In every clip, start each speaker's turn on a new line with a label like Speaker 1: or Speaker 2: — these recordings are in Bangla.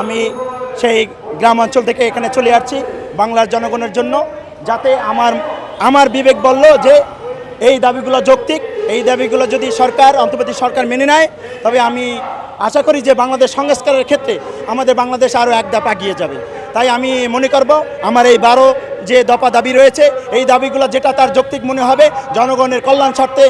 Speaker 1: আমি সেই গ্রামাঞ্চল থেকে এখানে চলে আসছি বাংলার জনগণের জন্য, যাতে আমার আমার বিবেক বলল যে এই দাবিগুলো যৌক্তিক, এই দাবিগুলো যদি সরকার, অন্তর্বর্তী সরকার মেনে নেয়, তবে আমি আশা করি যে বাংলাদেশ সংস্কারের ক্ষেত্রে আমাদের বাংলাদেশ আরও এক ধাপ এগিয়ে যাবে। তাই আমি মনে করব, আমার এই বারো যে দফা দাবি রয়েছে, এই দাবিগুলো যেটা তার যৌক্তিক মনে হবে, জনগণের কল্যাণ স্বার্থে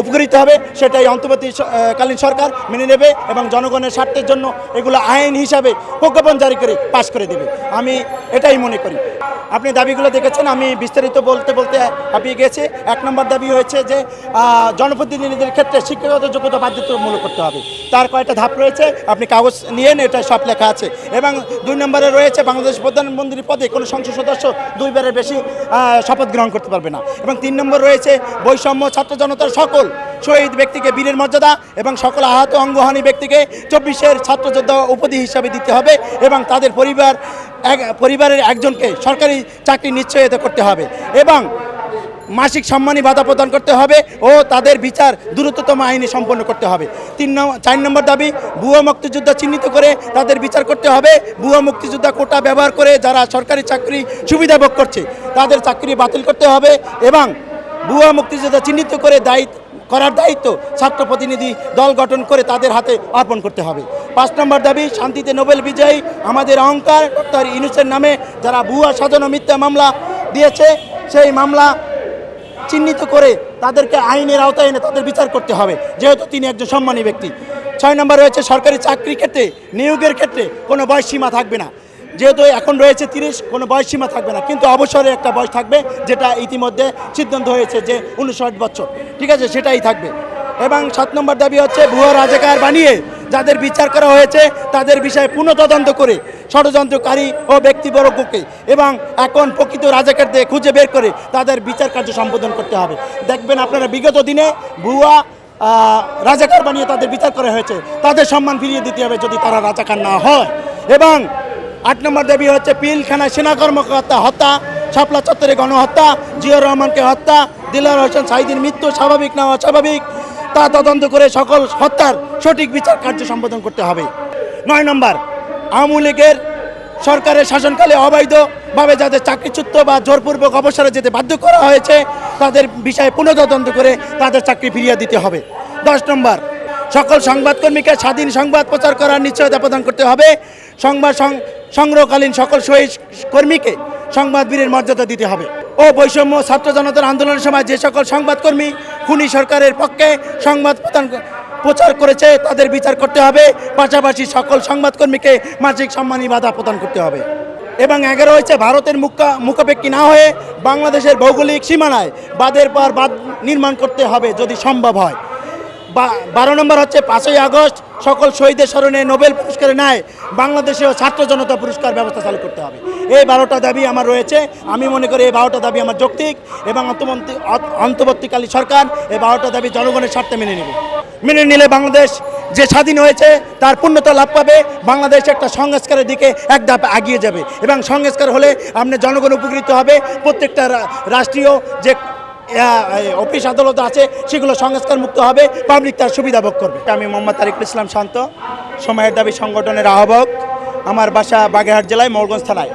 Speaker 1: উপকৃত হবে, সেটাই অন্তর্বর্তীকালীন সরকার মেনে নেবে এবং জনগণের স্বার্থের জন্য এগুলো আইন হিসাবে প্রজ্ঞাপন জারি করে পাশ করে দেবে। আমি এটাই মনে করি। আপনি দাবিগুলো দেখেছেন, আমি বিস্তারিত বলতে বলতে হাঁপিয়ে গেছে। এক নম্বর দাবি হয়েছে যে জনপ্রতিনিধিদের ক্ষেত্রে শিক্ষাগত যোগ্যতা বাধ্যতামূলক করতে হবে। তার কয়েকটা ধাপ রয়েছে, আপনি কাগজ নিয়ে এটা সব লেখা আছে। এবং দুই নম্বরে রয়েছে, বাংলাদেশ প্রধানমন্ত্রীর পদে কোনো সংসদ সদস্য দুইবারের বেশি শপথ গ্রহণ করতে পারবে না। এবং তিন নম্বর রয়েছে বৈষম্য ছাত্র জনতার সকল শহীদ ব্যক্তিকে বীরের মর্যাদা এবং সকল আহত অঙ্গহানি ব্যক্তিকে চব্বিশের ছাত্রযোদ্ধা উপাধি হিসাবে দিতে হবে এবং তাদের পরিবার, এক, পরিবারের একজনকে সরকারি চাকরি নিশ্চয়তা করতে হবে। এবং মাসিক সম্মানী বাধা প্রদান করতে হবে ও তাদের বিচার দ্রুততম আইনে সম্পন্ন করতে হবে। তিন চার নম্বর দাবি, ভুয়া মুক্তিযোদ্ধা চিহ্নিত করে তাদের বিচার করতে হবে। ভুয়া মুক্তিযোদ্ধা কোটা ব্যবহার করে যারা সরকারি চাকরি সুবিধা ভোগ করছে, তাদের চাকরি বাতিল করতে হবে এবং ভুয়া মুক্তিযোদ্ধা চিহ্নিত করে দায়িত্ব করার দায়িত্ব ছাত্র প্রতিনিধি দল গঠন করে তাদের হাতে অর্পণ করতে হবে। পাঁচ নম্বর দাবি, শান্তিতে নোবেল বিজয়ী আমাদের অহংকার, ডক্টর ইনুসের নামে যারা ভুয়া সাজানো মিথ্যা মামলা দিয়েছে, সেই মামলা চিহ্নিত করে তাদেরকে আইনের আওতায় এনে তাদের বিচার করতে হবে, যেহেতু তিনি একজন সম্মানী ব্যক্তি। ছয় নম্বর রয়েছে, সরকারি চাকরি ক্ষেত্রে, নিয়োগের ক্ষেত্রে কোনো বয়স সীমা থাকবে না। যেহেতু এখন রয়েছে তিরিশ, কোনো বয়স সীমা থাকবে না, কিন্তু অবসরে একটা বয়স থাকবে, যেটা ইতিমধ্যে সিদ্ধান্ত হয়েছে যে উনষাট বছর। ঠিক আছে, সেটাই থাকবে। এবং সাত নম্বর দাবি হচ্ছে, ভুয়া রাজাকার বানিয়ে যাদের বিচার করা হয়েছে, তাদের বিষয়ে পুনঃ তদন্ত করে ষড়যন্ত্রকারী ও ব্যক্তিবর্গকে এবং এখন প্রকৃত রাজাকারদের খুঁজে বের করে তাদের বিচার কার্য সম্পাদন করতে হবে। দেখবেন আপনারা বিগত দিনে ভুয়া রাজাকার বানিয়ে তাদের বিচার করা হয়েছে। তাদের সম্মান ফিরিয়ে দিতে হবে যদি তারা রাজাকার না হয়। এবং আট নম্বর দাবি হচ্ছে পিলখানায় সেনা কর্মকর্তা হত্যা, শাপলা চত্বরে গণহত্যা জিয়র রহমানকে হত্যা, দিলার হোসেন সাইদির মৃত্যু স্বাভাবিক না অস্বাভাবিক? তা তদন্ত করে সকল হত্যার সঠিক বিচার কার্য সম্পাদন করতে হবে। নয় নম্বর, আওয়ামী লীগের সরকারের শাসনকালে অবৈধভাবে যাদের চাকরিচ্যুত বা জোরপূর্বক অবসরে যেতে বাধ্য করা হয়েছে, তাদের বিষয়ে পুনঃতদন্ত করে তাদের চাকরি ফিরিয়ে দিতে হবে। দশ নম্বর, সকল সংবাদকর্মীকে স্বাধীন সংবাদ প্রচার করার নিশ্চয়তা প্রদান করতে হবে। সংবাদ সংগ্রহকালীন সকল শহীদ কর্মীকে সংবাদবীরের মর্যাদা দিতে হবে। ও বৈষম্য ছাত্র জনতার আন্দোলনের সময় যে সকল সংবাদকর্মী খুনি সরকারের পক্ষে সংবাদ প্রদান প্রচার করেছে, তাদের বিচার করতে হবে। পাশাপাশি সকল সংবাদকর্মীকে মাসিক সম্মানী বাধা প্রদান করতে হবে। এবং এগারো হয়েছে ভারতের মুখা মুখাপেক্ষী না হয়ে বাংলাদেশের ভৌগোলিক সীমানায় বাদের পর বাদ নির্মাণ করতে হবে যদি সম্ভব হয়। বারো নম্বর হচ্ছে পাঁচই আগস্ট, সকল শহীদের স্মরণে নোবেল পুরস্কারে নেয় বাংলাদেশেও ছাত্র জনতা পুরস্কার ব্যবস্থা চালু করতে হবে। এই বারোটা দাবি আমার রয়েছে। আমি মনে করি এই বারোটা দাবি আমার যৌক্তিক এবং অন্তর্বর্তী অ- অন্তর্বর্তীকালী সরকার এই বারোটা দাবি জনগণের স্বার্থে মেনে নেবে। মেনে নিলে বাংলাদেশ যে স্বাধীন হয়েছে, তার পূর্ণতা লাভ পাবে। বাংলাদেশ একটা সংস্কারের দিকে এক ধাপ এগিয়ে যাবে এবং সংস্কার হলে আপনি জনগণ উপকৃত হবে। প্রত্যেকটা রাষ্ট্রীয় যে অফিস আদালত আছে, সেগুলো সংস্কার মুক্ত হবে পাবলিক তার সুবিধা ভোগ করবে। আমি মোহাম্মদ তারিকুল ইসলাম শান্ত, সময়ের দাবি সংগঠনের আহ্বক আমার বাসা বাগেরহাট জেলায় মোরগঞ্জ থানায়।